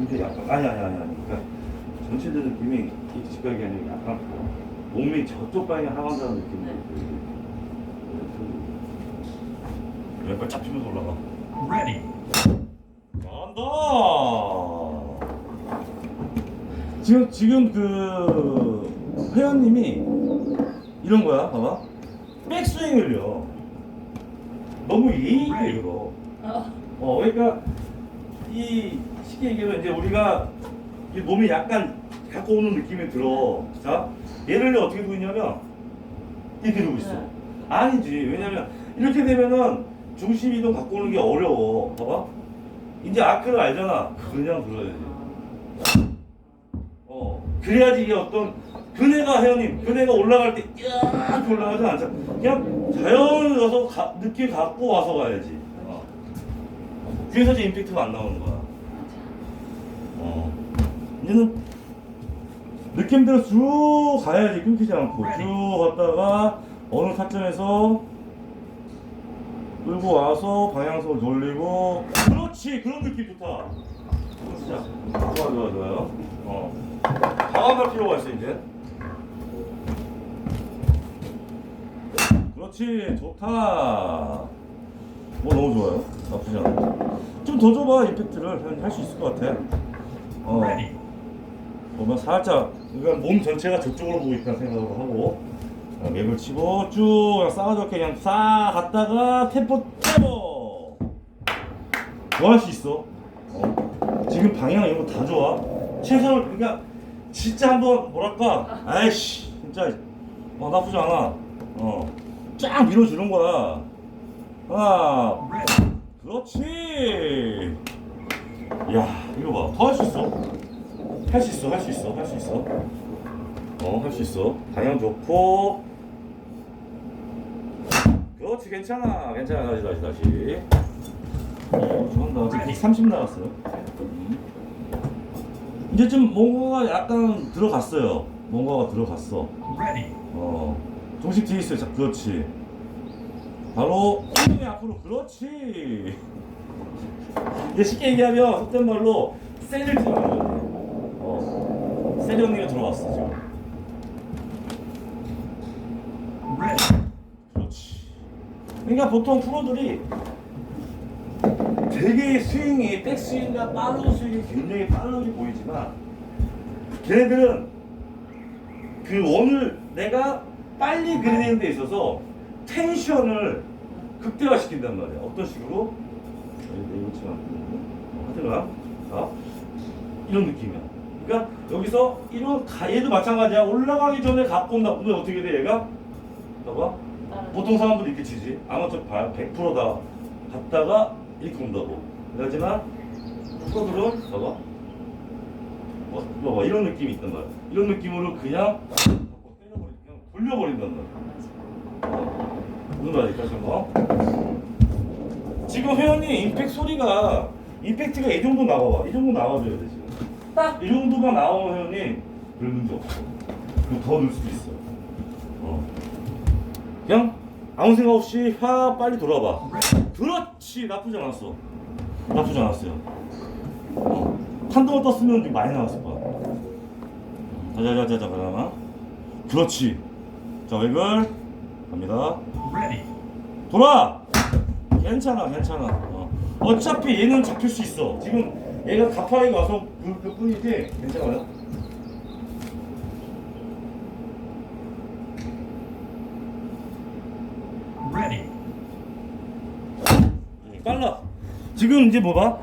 이게 약간 아니 아니 아니 아니. 그러니까 전체적인 느낌이 이 직각이 아니라 약간 몸이 저쪽 방향에 하강하는 느낌이 네. 왼발 잡히면서 올라가. Ready. 잘한다! 지금 지금 그 회원님이 이런 거야 봐봐. 백스윙을요. 너무 예의 있게 이거 어. 어, 그러니까 이 쉽게 얘기하면 이제 우리가 이 몸이 약간 갖고 오는 느낌이 들어. 자, 얘를 어떻게 있냐면 이렇게 두고 있어. 네. 아니지. 왜냐면 이렇게 되면은 중심 이동 갖고 오는 게 어려워. 봐봐. 이제 아크를 알잖아. 그냥 들어야지. 어, 그래야지 이게 어떤 그네가 회원님, 그네가 올라갈 때 이렇게 올라가지 않잖아. 그냥 가, 느낌 갖고 와서 가야지. 어. 그래서 이제 임팩트가 안 나오는 거야. 어. 이제는 느낌대로 쭉 가야지 끊기지 않고 쭉 갔다가 어느 타점에서 끌고 와서 방향성을 돌리고 그렇지 그런 느낌 좋다. 진짜 좋아 좋아 좋아요. 어. 당황할 필요가 있어 이제. 그렇지 좋다. 뭐 너무 좋아요. 나쁘지 않아. 좀 더 줘봐 임팩트를. 할 수 있을 것 같아. 어. 보면 살짝 그러니까 몸 전체가 저쪽으로 보고 있다는 생각으로 하고. 자, 맵을 치고 쭉 그냥 싸가지게 그냥 싹 갔다가 템포 템포 뭐할수 있어? 어. 지금 방향 이런 거 다 좋아. 최선을 그러니까 진짜 한번 뭐랄까? 아이씨 진짜. 어 나쁘지 않아. 어 쫙 밀어주는 거야 하나. 그렇지. 야, 이거 봐. 더 할 수 있어. 할 수 있어, 할 수 있어, 할 수 있어. 어, 할 수 있어. 방향 좋고. 그렇지, 괜찮아. 괜찮아. 다시, 다시, 다시. 어, 좋아한다. 130 나갔어요. 음. 이제 좀 뭔가가 약간 들어갔어요. 뭔가가 들어갔어. 어, 중심 뒤에 있어요. 자, 그렇지. 바로 엉덩이 앞으로 그렇지. 이제 쉽게 얘기하면 속된 말로 세를 들어가는 거예요. 어, 세 정리가 들어왔어 지금. 그렇지. 그러니까 보통 프로들이 되게 스윙이 백스윙과 빠른 스윙이 굉장히 빠르게 보이지만 걔네들은 그 원을 내가 빨리 그리는 데 있어서 텐션을 극대화시킨단 말이야. 어떤 식으로? 하여튼간 자 이런 느낌이야. 그러니까 여기서 이런 가- 얘도 마찬가지야. 올라가기 전에 갖고 온다. 근데 어떻게 돼 얘가? 봐봐. 보통 사람들이 이렇게 치지. 아마추어 100%다 갔다가 이렇게 온다고. 하지만 프로들은 봐봐. 어, 봐봐 이런 느낌이 있단 말이야. 이런 느낌으로 그냥 돌려버린단 말이야. 어, 무슨 말일까 어? 지금 회원님 임팩 소리가 임팩트가 이 정도 나와봐. 이 정도 나와줘야 돼 지금. 딱 이 정도만 나오면 회원님 별 문제 없어. 그리고 더 넣을 수도 있어. 어. 그냥 아무 생각 없이 화 빨리 돌아봐. 그렇지 나쁘지 않았어. 나쁘지 않았어요. 어. 한동안 떴으면 좀 많이 나왔을 거야. 자자자자자 그러나 그렇지. 자 웨글 갑니다. 돌아. 괜찮아 괜찮아. 어. 어차피 얘는 잡힐 수 있어. 지금 얘가 가파르게 와서 그, 그 뿐이지 괜찮아요. 빨라. 지금 이제 뭐 봐?